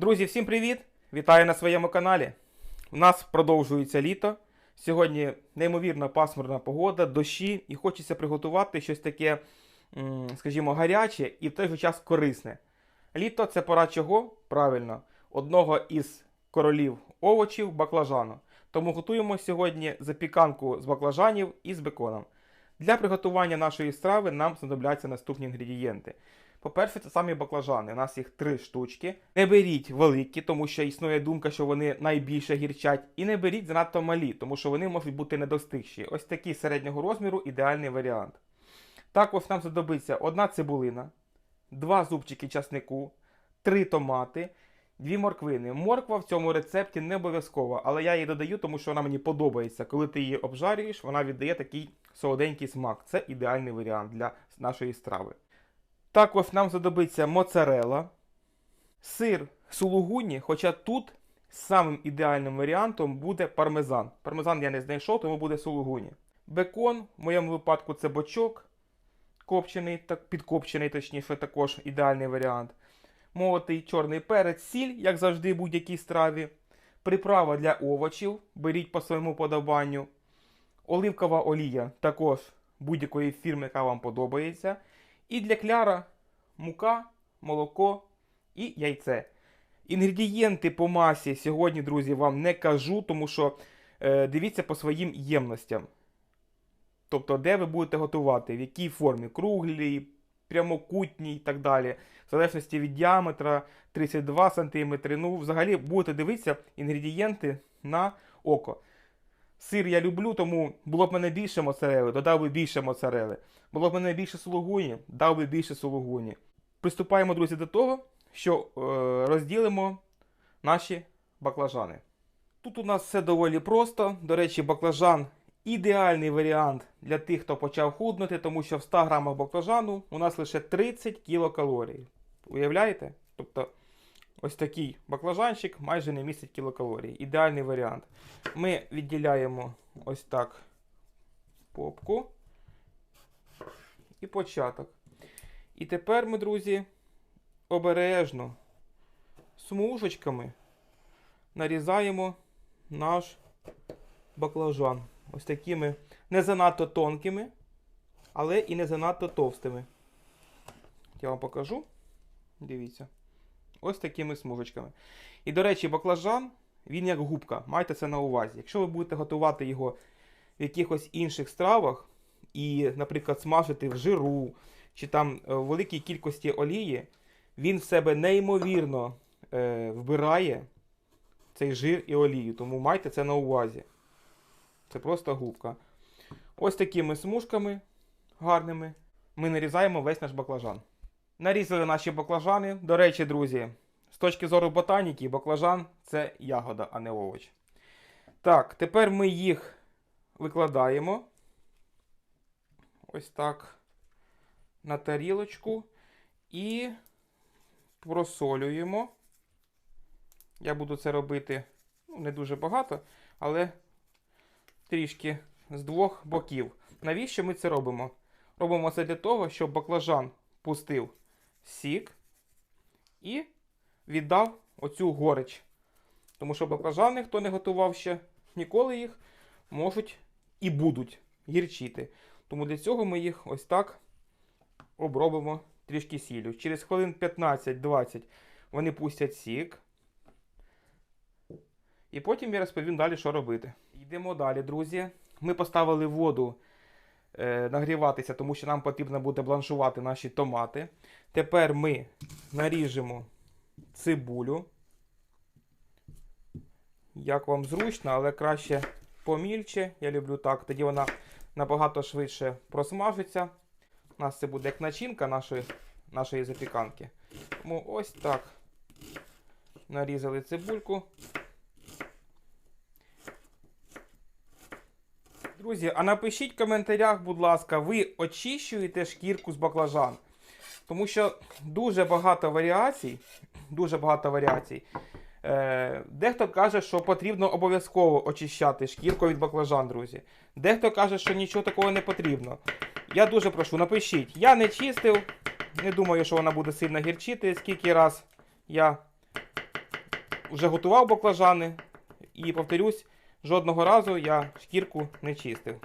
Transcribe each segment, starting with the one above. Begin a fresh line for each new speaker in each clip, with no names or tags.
Друзі, всім привіт! Вітаю на своєму каналі. У нас продовжується літо. Сьогодні неймовірно пасмурна погода, дощі, і хочеться приготувати щось таке, скажімо, гаряче і в той же час корисне. Літо це пора чого? Правильно, одного із королів овочів баклажану. Тому готуємо сьогодні запіканку з баклажанів із беконом. Для приготування нашої страви нам знадобляться наступні інгредієнти. По-перше, це самі баклажани. У нас їх три штучки. Не беріть великі, тому що існує думка, що вони найбільше гірчать. І не беріть занадто малі, тому що вони можуть бути недостигші. Ось такий середнього розміру ідеальний варіант. Також нам знадобиться одна цибулина, два зубчики часнику, три томати, дві морквини. Морква в цьому рецепті не обов'язкова, але я її додаю, тому що вона мені подобається. Коли ти її обжарюєш, вона віддає такий солоденький смак. Це ідеальний варіант для нашої страви. Також нам знадобиться моцарела, сир сулугуні, хоча тут самим ідеальним варіантом буде пармезан. Пармезан я не знайшов, тому буде сулугуні. Бекон, в моєму випадку це бочок, копчений, так, підкопчений, точніше, також ідеальний варіант. Молотий чорний перець, сіль, як завжди, в будь-якій страві. Приправа для овочів, беріть по своєму подобанню. Оливкова олія також будь-якої фірми, яка вам подобається. І для кляра мука, молоко і яйце. Інгредієнти по масі сьогодні, друзі, вам не кажу, тому що е, дивіться по своїм ємностям. Тобто, де ви будете готувати, в якій формі, круглій, прямокутній і так далі. В залежності від діаметра 32 см. Ну, взагалі будете дивитися інгредієнти на око. Сир я люблю, тому було б мене більше моцарели, додав би більше моцарели. Було б мене більше сулугуні, дав би більше сулугуні. Приступаємо, друзі, до того, що е, розділимо наші баклажани. Тут у нас все доволі просто. До речі, баклажан ідеальний варіант для тих, хто почав худнути, тому що в 100 грамах баклажану у нас лише 30 кілокалорій. Уявляєте? Тобто ось такий баклажанчик майже не містить кілокалорій. Ідеальний варіант. Ми відділяємо ось так попку і початок. І тепер ми, друзі, обережно смужечками нарізаємо наш баклажан. Ось такими не занадто тонкими, але і не занадто товстими. Я вам покажу. Дивіться. Ось такими смужечками. І, до речі, баклажан, він як губка. Майте це на увазі. Якщо ви будете готувати його в якихось інших стравах, і, наприклад, смажити в жиру, чи там е, в великій кількості олії, він в себе неймовірно е, вбирає цей жир і олію. Тому майте це на увазі. Це просто губка. Ось такими смужками гарними ми нарізаємо весь наш баклажан. Нарізали наші баклажани. До речі, друзі, з точки зору ботаніки, баклажан це ягода, а не овоч. Так, тепер ми їх викладаємо. Ось так. На тарілочку. І просолюємо. Я буду це робити ну, не дуже багато, але трішки з двох боків. Навіщо ми це робимо? Робимо це для того, щоб баклажан пустив сік і віддав оцю горич. Тому що баклажани, хто не готував ще ніколи їх, можуть і будуть гірчити. Тому для цього ми їх ось так обробимо трішки сіллю. Через хвилин 15-20 вони пустять сік. І потім я розповім далі, що робити. Йдемо далі, друзі. Ми поставили воду нагріватися, тому що нам потрібно буде бланшувати наші томати. Тепер ми наріжемо цибулю. Як вам зручно, але краще помільче. Я люблю так. Тоді вона набагато швидше просмажиться. У нас це буде як начинка нашої, нашої запіканки. Тому ось так. Нарізали цибульку. Друзі, а напишіть в коментарях, будь ласка, ви очищуєте шкірку з баклажан. Тому що дуже багато варіацій. Дуже багато варіацій. Е, дехто каже, що потрібно обов'язково очищати шкірку від баклажан, друзі. Дехто каже, що нічого такого не потрібно. Я дуже прошу, напишіть. Я не чистив. Не думаю, що вона буде сильно гірчити, скільки раз я вже готував баклажани. І повторюсь, жодного разу я шкірку не чистив.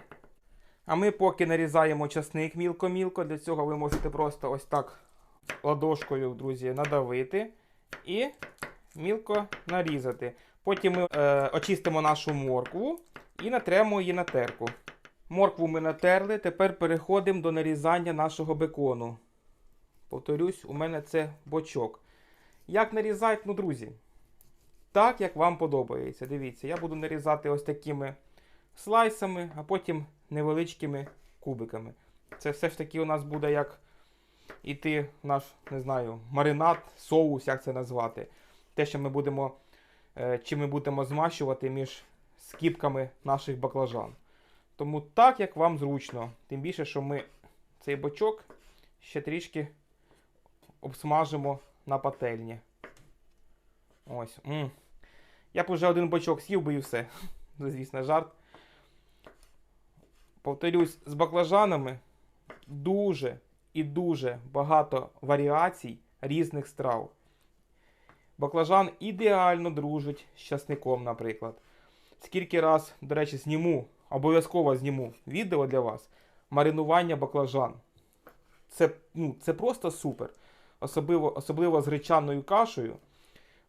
А ми поки нарізаємо часник мілко-мілко. Для цього ви можете просто ось так ладошкою, друзі, надавити і мілко нарізати. Потім ми е, очистимо нашу моркву і натремо її на терку. Моркву ми натерли, тепер переходимо до нарізання нашого бекону. Повторюсь, у мене це бочок. Як нарізати, ну, друзі? Так, як вам подобається. Дивіться, я буду нарізати ось такими слайсами, а потім невеличкими кубиками. Це все ж таки у нас буде як іти наш, не знаю, маринад, соус, як це назвати. Те, що ми будемо, е, чим ми будемо змащувати між скіпками наших баклажан. Тому так, як вам зручно. Тим більше, що ми цей бочок ще трішки обсмажимо на пательні. Ось. Я б уже один бочок з'їв би і все. Звісно, жарт. Повторюсь, з баклажанами дуже і дуже багато варіацій різних страв. Баклажан ідеально дружить з часником, наприклад. Скільки раз, до речі, зніму, обов'язково зніму відео для вас маринування баклажан. Це, ну, це просто супер. Особливо, особливо з гречаною кашею.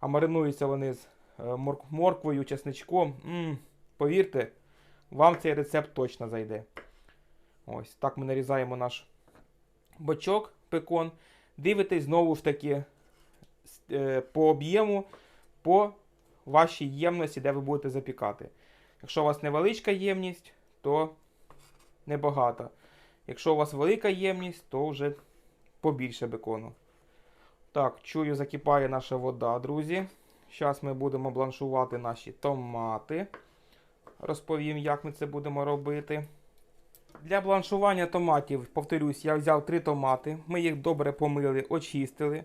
А маринуються вони з морк- морквою, чесничком. м повірте, вам цей рецепт точно зайде. Ось так ми нарізаємо наш бочок, пекон. Дивитесь знову ж таки е, по об'єму, по вашій ємності, де ви будете запікати. Якщо у вас невеличка ємність, то небагато. Якщо у вас велика ємність, то вже побільше бекону. Так, чую, закипає наша вода, друзі. Зараз ми будемо бланшувати наші томати. Розповім, як ми це будемо робити. Для бланшування томатів, повторюсь, я взяв три томати. Ми їх добре помили, очистили.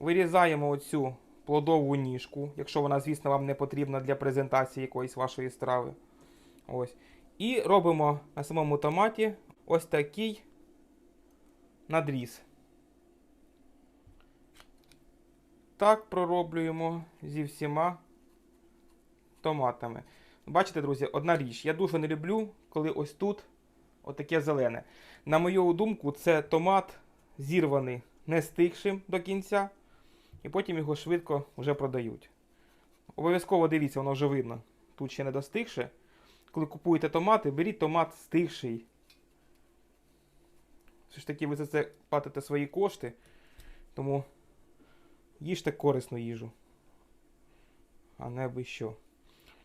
Вирізаємо оцю плодову ніжку, якщо вона, звісно, вам не потрібна для презентації якоїсь вашої страви. Ось. І робимо на самому томаті ось такий надріз. Так пророблюємо зі всіма томатами. Бачите, друзі, одна річ. Я дуже не люблю, коли ось тут отаке зелене. На мою думку, це томат зірваний не стигшим до кінця, і потім його швидко вже продають. Обов'язково дивіться, воно вже видно. Тут ще не достигше. Коли купуєте томати, беріть томат стигший. Все ж таки, ви за це платите свої кошти, тому їжте корисну їжу. А не ви що.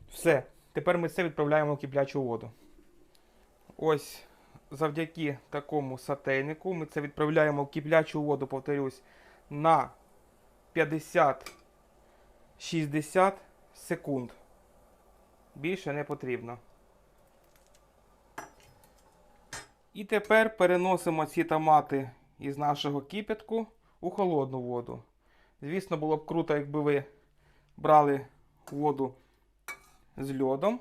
Все. Тепер ми це відправляємо в киплячу воду. Ось завдяки такому сатейнику ми це відправляємо в киплячу воду, повторюсь, на 50-60 секунд. Більше не потрібно. І тепер переносимо ці томати із нашого кипятку у холодну воду. Звісно, було б круто, якби ви брали воду з льодом.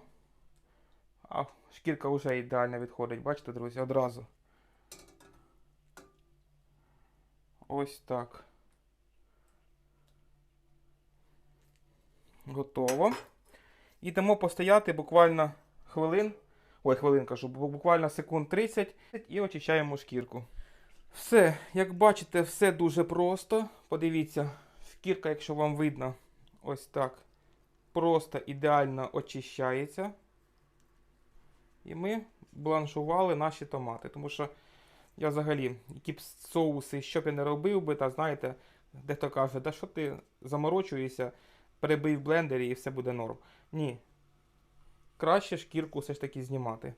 А шкірка вже ідеально відходить, бачите, друзі, одразу. Ось так. Готово. І дамо постояти буквально хвилин. Ой, хвилин кажу, буквально секунд 30 і очищаємо шкірку. Все, як бачите, все дуже просто. Подивіться, шкірка, якщо вам видно, ось так. Просто ідеально очищається. І ми бланшували наші томати. Тому що я взагалі, які б соуси, що б я не робив би, та знаєте, дехто каже, да що ти заморочуєшся, перебий в блендері і все буде норм. Ні. Краще шкірку все ж таки знімати.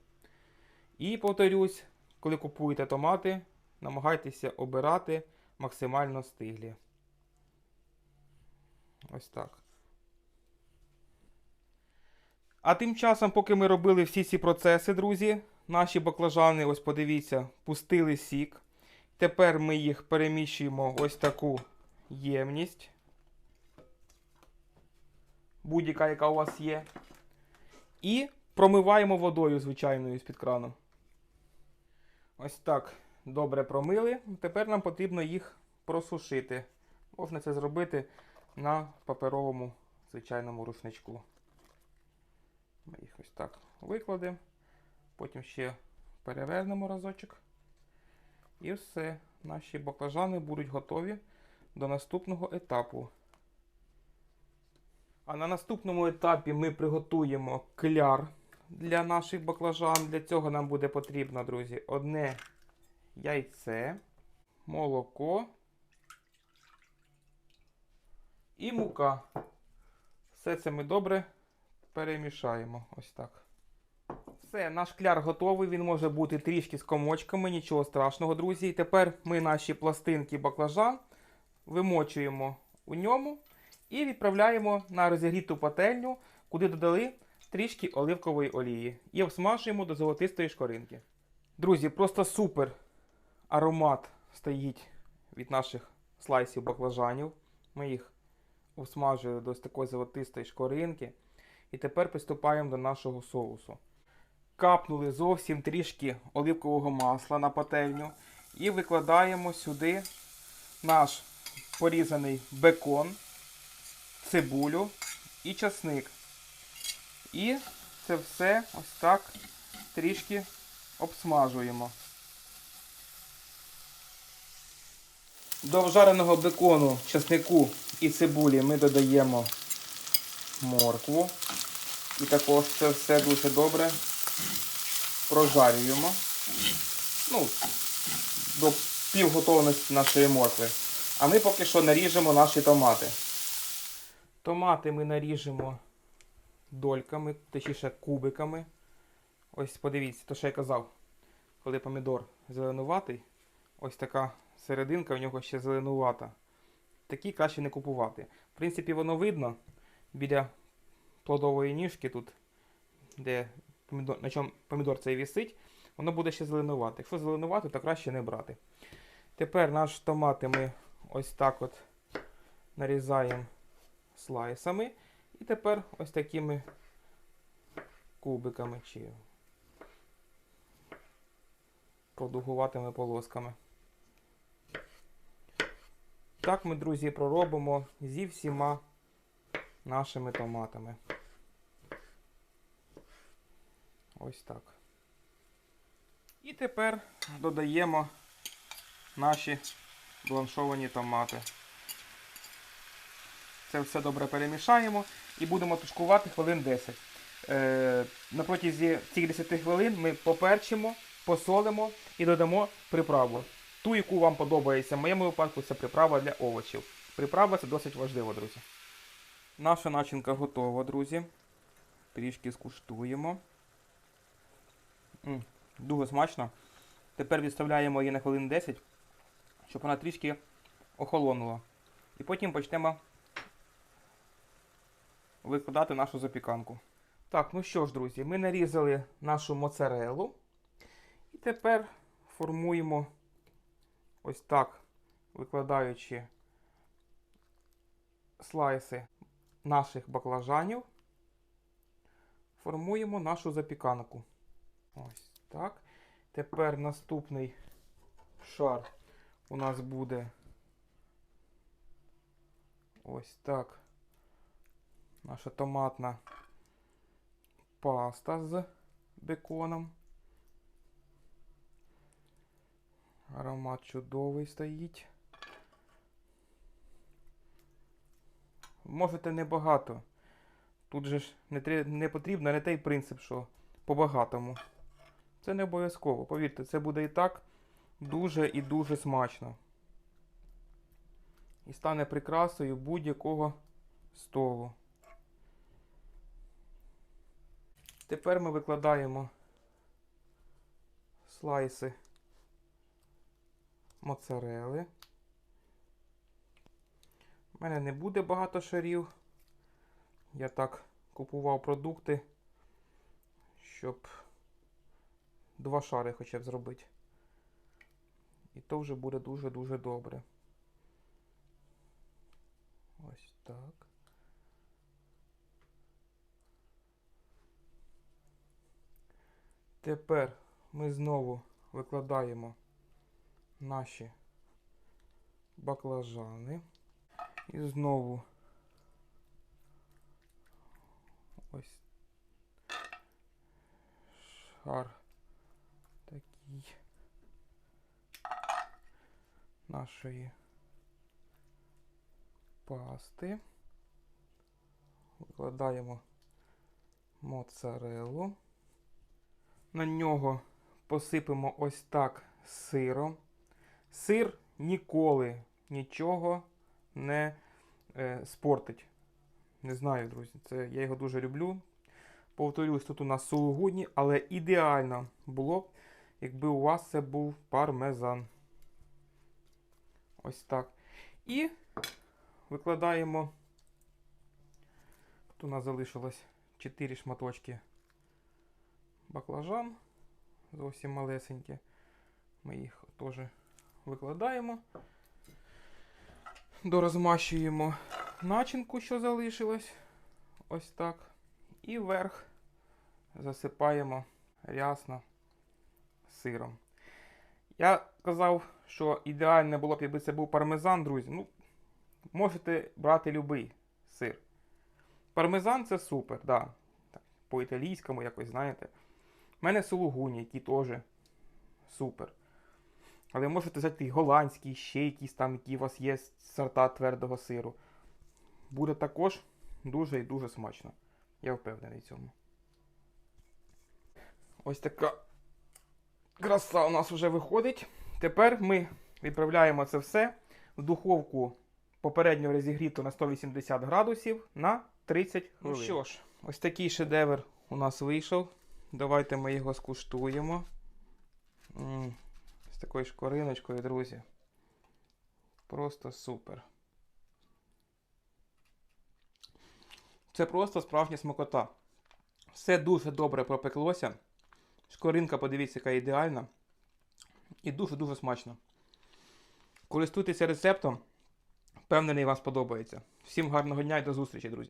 І повторюсь, коли купуєте томати, намагайтеся обирати максимально стиглі. Ось так. А тим часом, поки ми робили всі ці процеси, друзі, наші баклажани, ось подивіться, пустили сік. Тепер ми їх переміщуємо ось таку ємність. Будь-яка, яка у вас є. І промиваємо водою звичайною з-під крану. Ось так добре промили. Тепер нам потрібно їх просушити. Можна це зробити на паперовому звичайному рушничку. Ми їх ось так викладемо. Потім ще перевернемо разочок. І все. Наші баклажани будуть готові до наступного етапу. А на наступному етапі ми приготуємо кляр для наших баклажан. Для цього нам буде потрібно, друзі, одне яйце, молоко і мука. Все це ми добре перемішаємо. Ось так. Все, наш кляр готовий. Він може бути трішки з комочками, нічого страшного, друзі. І тепер ми наші пластинки баклажан вимочуємо у ньому і відправляємо на розігріту пательню, куди додали трішки оливкової олії. І обсмажуємо до золотистої шкоринки. Друзі, просто супер аромат стоїть від наших слайсів баклажанів. Ми їх обсмажили до ось такої золотистої шкоринки. І тепер приступаємо до нашого соусу. Капнули зовсім трішки оливкового масла на пательню і викладаємо сюди наш порізаний бекон, цибулю і часник. І це все ось так трішки обсмажуємо. До вжареного бекону, часнику і цибулі ми додаємо моркву. І також це все дуже добре прожарюємо. Ну, до півготовності нашої моркви. А ми поки що наріжемо наші томати. Томати ми наріжемо дольками, точніше кубиками. Ось подивіться, то що я казав, коли помідор зеленуватий, ось така серединка в нього ще зеленувата. Такі краще не купувати. В принципі, воно видно біля плодової ніжки тут, де помідор, на чому помідор цей вісить, воно буде ще зеленувати. Якщо зеленувати, то краще не брати. Тепер наш томати ми ось так от нарізаємо слайсами. І тепер ось такими кубиками чи продугуватими полосками. Так ми, друзі, проробимо зі всіма нашими томатами. Ось так. І тепер додаємо наші бланшовані томати. Це все добре перемішаємо і будемо тушкувати хвилин 10. Е, на протязі цих 10 хвилин ми поперчимо, посолимо і додамо приправу. Ту, яку вам подобається. В моєму випадку це приправа для овочів. Приправа це досить важливо, друзі. Наша начинка готова, друзі. Трішки скуштуємо. М, дуже смачно. Тепер відставляємо її на хвилин 10, щоб вона трішки охолонула. І потім почнемо викладати нашу запіканку. Так, ну що ж, друзі, ми нарізали нашу моцарелу. І тепер формуємо ось так, викладаючи слайси наших баклажанів, формуємо нашу запіканку. Ось так. Тепер наступний шар у нас буде ось так. Наша томатна паста з беконом. Аромат чудовий стоїть. Можете небагато. Тут же ж не, не потрібно не той принцип, що по-багатому. Це не обов'язково. Повірте, це буде і так дуже і дуже смачно. І стане прикрасою будь-якого столу. Тепер ми викладаємо слайси моцарели. У мене не буде багато шарів. Я так купував продукти, щоб два шари хоча б зробити. І то вже буде дуже-дуже добре. Ось так. Тепер ми знову викладаємо наші баклажани. І знову ось шар такий нашої пасти. Викладаємо моцарелу. На нього посипемо ось так сиром. Сир ніколи нічого не е, спортить. Не знаю, друзі. Це, я його дуже люблю. Повторюсь, тут у нас сулугудні, але ідеально було б, якби у вас це був пармезан. Ось так. І викладаємо. Тут у нас залишилось 4 шматочки баклажан. Зовсім малесенькі. Ми їх теж викладаємо. Дорозмащуємо начинку, що залишилось. Ось так. І вверх засипаємо рясно сиром. Я казав, що ідеально було б, якби це був пармезан, друзі. Ну, можете брати будь-який сир. Пармезан це супер, да. Так, по-італійському якось, знаєте. У мене сулугуні, які теж супер. Але можете взяти і голландський, ще якісь там, які у вас є сорта твердого сиру. Буде також дуже і дуже смачно. Я впевнений в цьому. Ось така краса у нас вже виходить. Тепер ми відправляємо це все в духовку попередньо розігріту на 180 градусів на 30 хвилин. Ну що ж, ось такий шедевр у нас вийшов. Давайте ми його скуштуємо. З такою шкориночкою, друзі. Просто супер. Це просто справжня смакота. Все дуже добре пропеклося. Шкоринка, подивіться, яка ідеальна. І дуже-дуже смачно. Користуйтеся рецептом. Впевнений, вам сподобається. Всім гарного дня і до зустрічі, друзі!